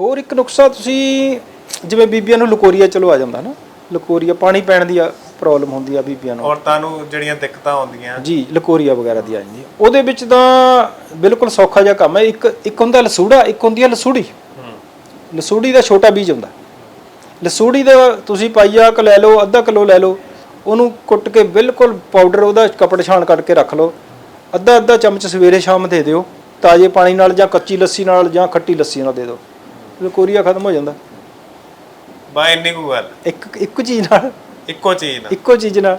ਹੋਰ ਇੱਕ ਨੁਕਸਾ ਤੁਸੀਂ ਜਿਵੇਂ ਬੀਬੀਆਂ ਨੂੰ ਲਕੋਰੀਆ ਚਲੋ ਆ ਜਾਂਦਾ ਨਾ ਲਕੋਰੀਆ ਪਾਣੀ ਪੈਣ ਦੀ ਪ੍ਰੋਬਲਮ ਹੁੰਦੀ ਆ ਬੀਬੀਆਂ ਨੂੰ। ਔਰਤਾਂ ਨੂੰ ਜਿਹੜੀਆਂ ਦਿੱਕਤਾਂ ਆਉਂਦੀਆਂ। ਜੀ ਲਕੋਰੀਆ ਵਗੈਰਾ ਦੀ ਆ ਜਾਂਦੀ ਆ। ਉਹਦੇ ਵਿੱਚ ਤਾਂ ਬਿਲਕੁਲ ਸੌਖਾ ਜਿਹਾ ਕੰਮ ਹੈ ਇੱਕ ਇੱਕ ਹੁੰਦਾ ਲਸੂੜਾ ਇੱਕ ਹੁੰਦੀ ਹੈ ਲਸੂੜੀ। ਲਸੂੜੀ ਦਾ ਛੋਟਾ ਬੀਜ ਹੁੰਦਾ। ਲਸੂੜੀ ਦਾ ਤੁਸੀਂ ਪਾਈਆ ਕ ਲੈ ਲਓ ਅੱਧਾ ਕਿਲੋ ਲੈ ਲਓ ਉਹਨੂੰ ਕੁੱਟ ਕੇ ਬਿਲਕੁਲ ਪਾਊਡਰ ਉਹਦਾ ਕਪੜ ਛਾਣ ਕੱਢ ਕੇ ਰੱਖ ਲਓ। ਅੱਧਾ ਅੱਧਾ ਚਮਚ ਸਵੇਰੇ ਸ਼ਾਮ ਦੇ ਦਿਓ ਤਾਜ਼ੇ ਪਾਣੀ ਨਾਲ ਜਾਂ ਕੱਚੀ ਲੱਸੀ ਨਾਲ ਜਾਂ ਖੱਟੀ ਲੱਸੀ ਨਾਲ ਦੇ ਦਿਓ। ਲਕੋਰੀਆ ਖਤਮ ਹੋ ਜਾਂਦਾ। ਬਾ ਇੰਨੀ ਕੁ ਗੱਲ। ਇੱਕ ਇੱਕ ਚੀਜ਼ ਨਾਲ। ਇੱਕੋ ਚੀਜ਼ ਨਾਲ। ਇੱਕੋ ਚੀਜ਼ ਨਾਲ।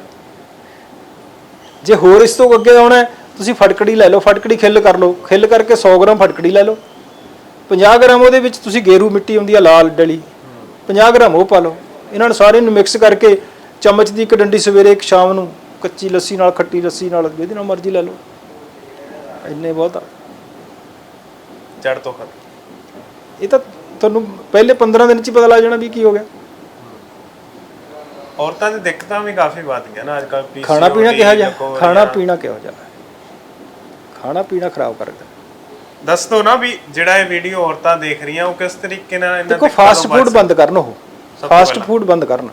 ਜੇ ਹੋਰ ਇਸ ਤੋਂ ਅੱਗੇ ਆਉਣਾ ਤੁਸੀਂ ਫਟਕੜੀ ਲੈ ਲਓ ਫਟਕੜੀ ਖਿੱਲ ਕਰ ਲਓ। ਖਿੱਲ ਕਰਕੇ 100 ਗ੍ਰਾਮ ਫਟਕੜੀ ਲੈ ਲਓ। 50 ਗ੍ਰਾਮ ਉਹਦੇ ਵਿੱਚ ਤੁਸੀਂ ਗੇਰੂ ਮਿੱਟੀ ਹੁੰਦੀ ਆ ਲਾਲ ਡਲੀ। 50 ਗ੍ਰਾਮ ਉਹ ਪਾ ਲਓ। ਇਹਨਾਂ ਨੂੰ ਸਾਰੇ ਨੂੰ ਮਿਕਸ ਕਰਕੇ ਚਮਚ ਦੀ ਇੱਕ ਡੰਡੀ ਸਵੇਰੇ ਇੱਕ ਸ਼ਾਮ ਨੂੰ ਕੱਚੀ ਲੱਸੀ ਨਾਲ ਖੱਟੀ ਲੱਸੀ ਨਾਲ ਜਿਹਦੇ ਨਾਲ ਮਰਜ਼ੀ ਲੈ ਲਓ। ਇੰਨੇ ਬਹੁਤ ਆ। ਜੜ ਤੋਂ ਖਤਮ। ਇਹ ਤਾਂ ਤੁਹਾਨੂੰ ਪਹਿਲੇ 15 ਦਿਨ ਚ ਹੀ ਪਤਾ ਲੱਗ ਜਾਣਾ ਵੀ ਕੀ ਹੋ ਗਿਆ। ਔਰਤਾਂ ਦੀ ਦਿੱਕਤਾਂ ਵੀ ਕਾਫੀ ਵੱਧ ਗਈਆਂ ਨਾ ਅੱਜ ਕੱਲ ਖਾਣਾ ਪੀਣਾ ਕਿਹਾ ਜਾ ਖਾਣਾ ਪੀਣਾ ਕਿਹੋ ਜਿਹਾ। ਖਾਣਾ ਪੀਣਾ ਖਰਾਬ ਕਰਦਾ ਦੱਸ ਦੋ ਨਾ ਵੀ ਜਿਹੜਾ ਇਹ ਵੀਡੀਓ ਔਰਤਾਂ ਦੇਖ ਰਹੀਆਂ ਉਹ ਕਿਸ ਤਰੀਕੇ ਨਾਲ ਇਹਨਾਂ ਦੇਖੋ ਫਾਸਟ ਫੂਡ ਬੰਦ ਕਰਨ ਉਹ। ਫਾਸਟ। ਫੂਡ ਬੰਦ ਕਰਨ।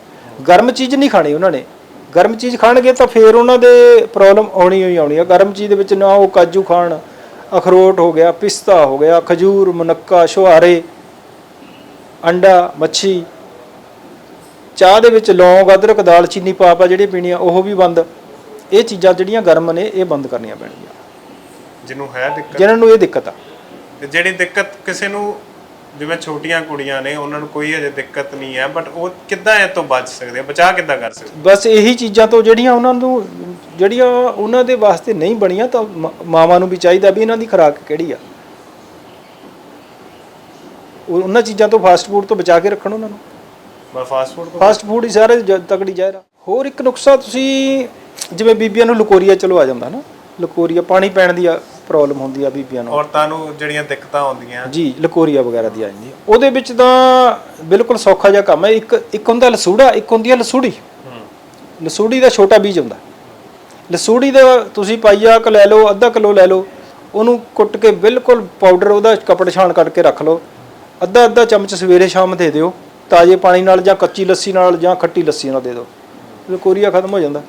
ਗਰਮ ਚੀਜ਼ ਨਹੀਂ ਖਾਣੀ ਉਹਨਾਂ ਨੇ। ਗਰਮ ਚੀਜ਼ ਖਾਣਗੇ ਤਾਂ ਫੇਰ ਉਹਨਾਂ ਦੇ ਪ੍ਰੋਬਲਮ ਆਉਣੀ ਹੋਈ ਆਉਣੀ ਆ। ਗਰਮ ਚੀਜ਼ ਦੇ ਵਿੱਚ ਨਾ ਉਹ ਕਾਜੂ ਖਾਣ ਅਖਰੋਟ ਹੋ ਗਿਆ ਪਿਸਤਾ ਹੋ ਗਿਆ ਖਜੂਰ ਮੁਨੱਕਾ ਛੁਹਾਰੇ ਅੰਡਾ ਮੱਛੀ ਚਾਹ ਦੇ ਵਿੱਚ ਲੌਂਗ ਅਦਰਕ ਦਾਲਚੀਨੀ ਪਾ ਪਾ ਜਿਹੜੀ ਪੀਣੀ ਆ ਉਹ ਵੀ ਬੰਦ। ਇਹ ਚੀਜ਼ਾਂ ਜਿਹੜੀਆਂ ਗਰਮ ਨੇ ਇਹ ਬੰਦ ਕਰਨੀਆਂ ਪੈਣਗੀਆਂ। ਜਿਹਨੂੰ ਹੈ ਦਿੱਕਤ। ਜਿਨ੍ਹਾਂ ਨੂੰ ਇਹ ਦਿੱਕਤ ਆ। ਤੇ ਜਿਹੜੀ ਦਿੱਕਤ ਕਿਸੇ ਨੂੰ ਜਿਵੇਂ ਛੋਟੀਆਂ ਕੁੜੀਆਂ ਨੇ ਉਹਨਾਂ ਨੂੰ ਕੋਈ ਅਜੇ ਦਿੱਕਤ ਨਹੀਂ ਹੈ ਬਟ ਉਹ ਕਿੱਦਾਂ ਇਹ ਤੋਂ ਬਚ ਸਕਦੇ ਆ? ਬਚਾ ਕਿੱਦਾਂ ਕਰ ਸਕਦੇ ਬਸ ਇਹੀ ਚੀਜ਼ਾਂ ਤੋਂ ਜਿਹੜੀਆਂ ਉਹਨਾਂ ਨੂੰ ਜਿਹੜੀਆਂ ਉਹਨਾਂ ਦੇ ਵਾਸਤੇ ਨਹੀਂ ਬਣੀਆਂ ਤਾਂ ਮਾਵਾਂ ਨੂੰ ਵੀ ਚਾਹੀਦਾ ਵੀ ਇਹਨਾਂ ਦੀ ਖੁਰਾਕ ਕਿਹੜੀ ਆ। ਉਹ- ਉਹਨਾਂ ਚੀਜ਼ਾਂ ਤੋਂ ਫਾਸਟ ਫੂਡ ਤੋਂ ਬਚਾ ਕੇ ਰੱਖਣ ਉਹਨਾਂ ਨੂੰ। ਬਸ ਫਾਸਟ ਫੂਡ ਤੋਂ ਫਾਸਟ ਫੂਡ ਹੀ ਸਾਰੇ ਜ- ਤਕੜੀ ਜ਼ਹਿਰ ਆ। ਹੋਰ ਇੱਕ ਨੁਕਸਾ ਤੁਸੀਂ ਜਿਵੇਂ ਬੀਬੀਆਂ ਨੂੰ ਲਕੋਰੀਆ ਚਲੋ ਆ ਜਾਂਦਾ ਨਾ ਲਕੋਰੀਆ ਪਾਣੀ ਪੈਣ ਦੀ ਪ੍ਰੋਬਲਮ ਹੁੰਦੀ ਆ ਬੀਬੀਆਂ ਨੂੰ। ਔਰਤਾਂ ਨੂੰ ਜਿਹੜੀਆਂ ਦਿੱਕਤਾਂ ਆਉਂਦੀਆਂ। ਜੀ ਲਕੋਰੀਆ ਵਗੈਰਾ ਦੀ ਆ ਜਾਂਦੀ ਆ ਉਹਦੇ ਵਿੱਚ ਤਾਂ ਬਿਲਕੁਲ ਸੌਖਾ ਜਿਹਾ ਕੰਮ ਹੈ। ਇੱਕ ਇੱਕ ਹੁੰਦਾ ਲਸੂੜਾ ਇੱਕ ਹੁੰਦੀ ਹੈ ਲਸੂੜੀ। ਲਸੂੜੀ ਦਾ ਛੋਟਾ ਬੀਜ ਹੁੰਦਾ। ਲਸੂੜੀ ਦਾ ਤੁਸੀਂ ਪਾਈਆ ਕ ਲੈ ਲਓ ਅੱਧਾ ਕਿਲੋ ਲੈ ਲਓ ਉਹਨੂੰ ਕੁੱਟ ਕੇ ਬਿਲਕੁਲ ਪਾਊਡਰ ਉਹਦਾ ਕਪੜ ਛਾਣ ਕੱਢ ਕੇ ਰੱਖ ਲਓ। ਅੱਧਾ ਅੱਧਾ ਚਮਚ ਸਵੇਰੇ ਸ਼ਾਮ ਦੇ ਦਿਓ ਤਾਜ਼ੇ ਪਾਣੀ ਨਾਲ ਜਾਂ ਕੱਚੀ ਲੱਸੀ ਨਾਲ ਜਾਂ ਖੱਟੀ ਲੱਸੀ ਨਾਲ ਦੇ ਦਿਓ। ਲਕੋਰੀਆ ਖਤਮ ਹੋ ਜਾਂਦਾ।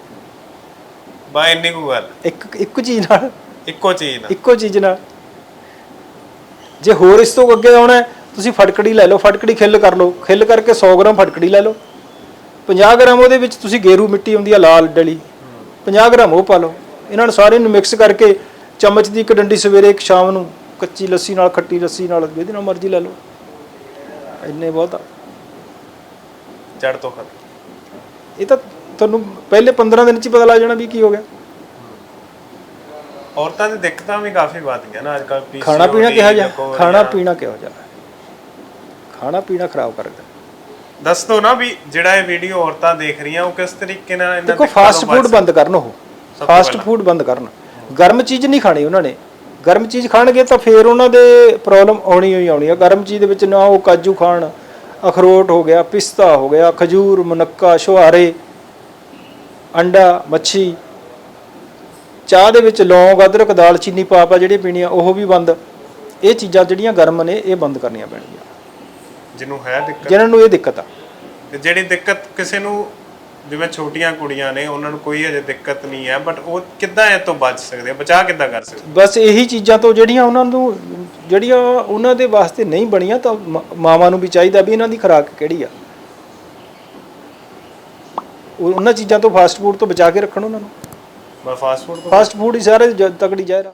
ਬਾ ਇੰਨੀ ਕੁ ਗੱਲ। ਇੱਕ ਇੱਕ ਚੀਜ਼ ਨਾਲ। ਇੱਕੋ ਚੀਜ਼ ਨਾਲ। ਇੱਕੋ ਚੀਜ਼ ਨਾਲ। ਜੇ ਹੋਰ ਇਸ ਤੋਂ ਅੱਗੇ ਆਉਣਾ ਤੁਸੀਂ ਫਟਕੜੀ ਲੈ ਲਓ ਫਟਕੜੀ ਖਿੱਲ ਕਰ ਲਓ। ਖਿੱਲ ਕਰਕੇ 100 ਗ੍ਰਾਮ ਫਟਕੜੀ ਲੈ ਲਓ। 50 ਗ੍ਰਾਮ ਉਹਦੇ ਵਿੱਚ ਤੁਸੀਂ ਗੇਰੂ ਮਿੱਟੀ ਹੁੰਦੀ ਆ ਲਾਲ ਡਲੀ। 50 ਗ੍ਰਾਮ ਉਹ ਪਾ ਲਓ। ਇਹਨਾਂ ਨੂੰ ਸਾਰੇ ਨੂੰ ਮਿਕਸ ਕਰਕੇ ਚਮਚ ਦੀ ਇੱਕ ਡੰਡੀ ਸਵੇਰੇ ਇੱਕ ਸ਼ਾਮ ਨੂੰ ਕੱਚੀ ਲੱਸੀ ਨਾਲ ਖੱਟੀ ਲੱਸੀ ਨਾਲ ਜਿਹਦੇ ਨਾਲ ਮਰਜ਼ੀ ਲੈ ਲਓ। ਇੰਨੇ ਬਹੁਤ ਜੜ ਤੋਂ ਖਤਮ। ਇਹ ਤਾਂ ਤੁਹਾਨੂੰ ਪਹਿਲੇ 15 ਦਿਨ ਚ ਹੀ ਪਤਾ ਲੱਗ ਜਾਣਾ ਵੀ ਕੀ ਹੋ ਗਿਆ। ਔਰਤਾਂ ਦੀ ਦਿੱਕਤਾਂ ਵੀ ਕਾਫੀ ਵੱਧ ਗਈਆਂ ਨਾ ਅੱਜ ਕੱਲ ਖਾਣਾ ਪੀਣਾ ਕਿਹਾ ਜਾ ਖਾਣਾ ਪੀਣਾ ਕਿਹੋ ਜਿਹਾ? ਖਾਣਾ ਪੀਣਾ ਖਰਾਬ ਕਰਦਾ ਦੱਸ ਦੋ ਨਾ ਵੀ ਜਿਹੜਾ ਇਹ ਵੀਡੀਓ ਔਰਤਾਂ ਦੇਖ ਰਹੀਆਂ ਉਹ ਕਿਸ ਤਰੀਕੇ ਨਾਲ ਇਹਨਾਂ ਦੇਖੋ ਦਿੱਕਤਾਂ ਫਾਸਟ ਤੋਂ ਬਚ ਫੂਡ ਬੰਦ ਕਰਨ ਉਹ। ਤੋਂ ਫਾਸਟ ਪਹਿਲਾਂ। ਫੂਡ ਬੰਦ ਕਰਨ। ਗਰਮ ਚੀਜ਼ ਨਹੀਂ ਖਾਣੀ ਉਹਨਾਂ ਨੇ। ਗਰਮ ਚੀਜ਼ ਖਾਣਗੇ ਤਾਂ ਫੇਰ ਉਹਨਾਂ ਦੇ ਪ੍ਰੋਬਲਮ ਆਉਣੀ ਹੋਈ ਆਉਣੀ ਆ। ਗਰਮ ਚੀਜ਼ ਦੇ ਵਿੱਚ ਨਾ ਉਹ ਕਾਜੂ ਖਾਣ ਅਖਰੋਟ ਹੋ ਗਿਆ ਪਿਸਤਾ ਹੋ ਗਿਆ ਖਜੂਰ ਮੁਨੱਕਾ ਛੁਹਾਰੇ ਅੰਡਾ ਮੱਛੀ ਚਾਹ ਦੇ ਵਿੱਚ ਲੌਂਗ ਅਦਰਕ ਦਾਲਚੀਨੀ ਪਾ ਪਾ ਜਿਹੜੀ ਪੀਣੀ ਆ ਉਹ ਵੀ ਬੰਦ। ਇਹ ਚੀਜ਼ਾਂ ਜਿਹੜੀਆਂ ਗਰਮ ਨੇ ਇਹ ਬੰਦ ਕਰਨੀਆਂ ਪੈਣਗੀਆਂ। ਜਿਹਨੂੰ ਹੈ ਦਿੱਕਤ। ਜਿਨ੍ਹਾਂ ਨੂੰ ਇਹ ਦਿੱਕਤ ਆ। ਤੇ ਜਿਹੜੀ ਦਿੱਕਤ ਕਿਸੇ ਨੂੰ ਜਿਵੇਂ ਛੋਟੀਆਂ ਕੁੜੀਆਂ ਨੇ ਉਹਨਾਂ ਨੂੰ ਕੋਈ ਅਜੇ ਦਿੱਕਤ ਨਹੀਂ ਹੈ ਬਟ ਉਹ ਕਿੱਦਾਂ ਇਹ ਤੋਂ ਬਚ ਸਕਦੇ ਆ? ਬਚਾ ਕਿੱਦਾਂ ਕਰ ਸਕਦੇ ਬਸ ਇਹੀ ਚੀਜ਼ਾਂ ਤੋਂ ਜਿਹੜੀਆਂ ਉਹਨਾਂ ਨੂੰ ਜਿਹੜੀਆਂ ਉਹਨਾਂ ਦੇ ਵਾਸਤੇ ਨਹੀਂ ਬਣੀਆਂ ਤਾਂ ਮ- ਮਾਵਾਂ ਨੂੰ ਵੀ ਚਾਹੀਦਾ ਵੀ ਇਹਨਾਂ ਦੀ ਖੁਰਾਕ ਕਿਹੜੀ ਆ। ਉਹ- ਉਹਨਾਂ ਚੀਜ਼ਾਂ ਤੋਂ ਫਾਸਟ ਫੂਡ ਤੋਂ ਬਚਾ ਕੇ ਰੱਖਣ ਉਹਨਾਂ ਨੂੰ। ਬਸ ਫਾਸਟ ਫੂਡ ਫਾਸਟ ਫੂਡ ਹੀ ਸਾਰੇ ਜ- ਤਕੜੀ ਜ਼ਹਿਰ ਆ